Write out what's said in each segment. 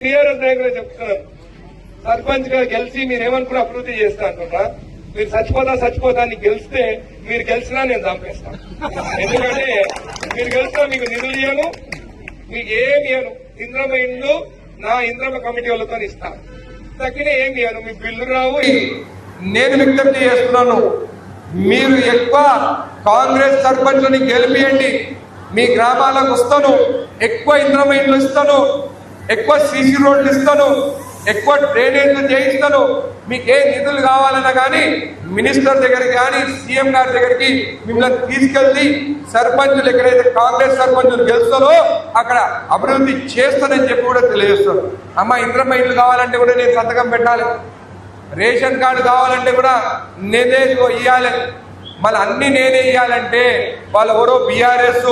TRS నాయకులే చెప్తున్నాను సర్పంచ్గా గెలిచి మీరు ఏమనుకున్న అభివృద్ధి చేస్తా అంటున్నా మీరు చచ్చిపోతా చచ్చిపోతా అని గెలిస్తే మీరు గెలిచినా నేను చంపేస్తాను ఎందుకంటే మీరు గెలిచినా మీకు నిధులు ఇయ్యను మీకు ఏమి ఇయ్యను. ఇంద్రమ ఇండ్లు నా ఇంద్రమ కమిటీ వాళ్ళతో ఇస్తాను తగ్గిన ఏమి ఇయ్యను? మీ బిల్లు రావు. నేను విజ్ఞప్తి చేస్తున్నాను. మీరు ఎక్కువ కాంగ్రెస్ సర్పంచ్ని గెలిపియండి. మీ గ్రామాలకు వస్తాను. ఎక్కువ ఇంద్రమ ఇండ్లు ఇస్తాను. ఎక్కువ సీసీ రోడ్లు ఇస్తాను ఎక్కువ డ్రైనేజ్లు చేయిస్తాను. మీకు ఏ నిధులు కావాలన్నా కానీ మినిస్టర్ దగ్గరికి కానీ సీఎం గారి దగ్గరికి మిమ్మల్ని తీసుకెళ్ళి సర్పంచులు ఎక్కడైతే కాంగ్రెస్ సర్పంచులు గెలుస్తారో అక్కడ అభివృద్ధి చేస్తానని చెప్పి కూడా తెలియజేస్తారు అమ్మ ఇంద్రమ్మ ఇల్లు కావాలంటే కూడా నేను సంతకం పెట్టాలి. రేషన్ కార్డు కావాలంటే కూడా నేనే ఇవ్వాలి మళ్ళీ అన్ని నేనే ఇవ్వాలంటే వాళ్ళు ఎవరో బీఆర్ఎస్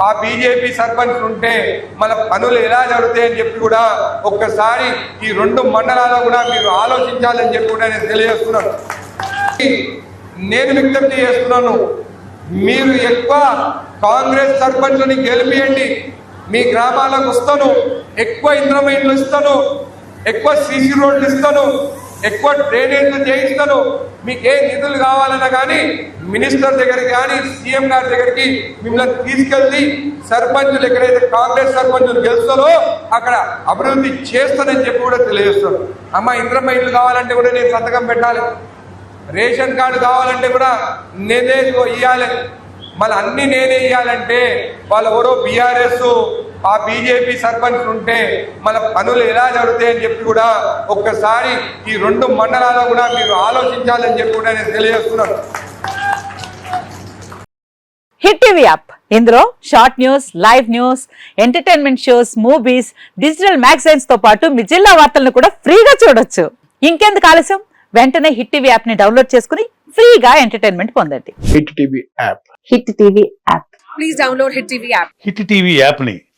ఆ బీజేపీ సర్పంచ్ ఉంటే మన పనులు ఎలా జరుగుతాయని చెప్పి కూడా ఒక్కసారి ఈ రెండు మండలాలు కూడా మీరు ఆలోచించాలని చెప్పి కూడా నేను తెలియజేస్తున్నాను. నేను విజ్ఞప్తి చేస్తున్నాను మీరు ఎక్కువ కాంగ్రెస్ సర్పంచ్ని గెలిపియండి. మీ గ్రామాలకు వస్తాను ఎక్కువ ఇంద్రమైన్లు ఇస్తాను ఎక్కువ సీసీ రోడ్లు ఇస్తాను ఎక్కువ డ్రైనేజ్లు చేయిస్తాను మీకు ఏ నిధులు కావాలన్నా కానీ మినిస్టర్ దగ్గరికి కానీ సీఎం గారి దగ్గరికి మిమ్మల్ని తీసుకెళ్ళి సర్పంచులు ఎక్కడైతే కాంగ్రెస్ సర్పంచులు గెలుస్తారో అక్కడ అభివృద్ధి చేస్తానని చెప్పి కూడా తెలియజేస్తాను అమ్మ ఇంద్రమ్మ ఇల్లు కావాలంటే కూడా నేను సంతకం పెట్టాలి. రేషన్ కార్డు కావాలంటే కూడా నేనే ఇవ్వాలి మళ్ళీ అన్ని నేనే ఇవ్వాలంటే వాళ్ళు ఎవరో బీఆర్ఎస్ ఆ బీజేపీ సర్పంచ్ ఉంటే మన పనులు ఎలా జరుగుతాయని చెప్పి కూడా ఒక్కసారి ఈ రెండు మండలాల్లో కూడా మీరు ఆలోచించాలని చెప్పి కూడా నేను తెలియజేస్తున్నాను. Hit TV app. ఇందులో short news live news entertainment shows movies digital మ్యాగజైన్స్తో పాటు మీ జిల్లా వార్తలను కూడా ఫ్రీగా చూడొచ్చు. ఇంకెందుకు ఆలస్యం? వెంటనే హిట్ టీవీ యాప్ని డౌన్లోడ్ చేసుకుని ఫ్రీగా ఎంటర్టైన్మెంట్ పొందండి. Hit TV app. Hit TV app. Please download Hit TV app. Hit TV యాప్ని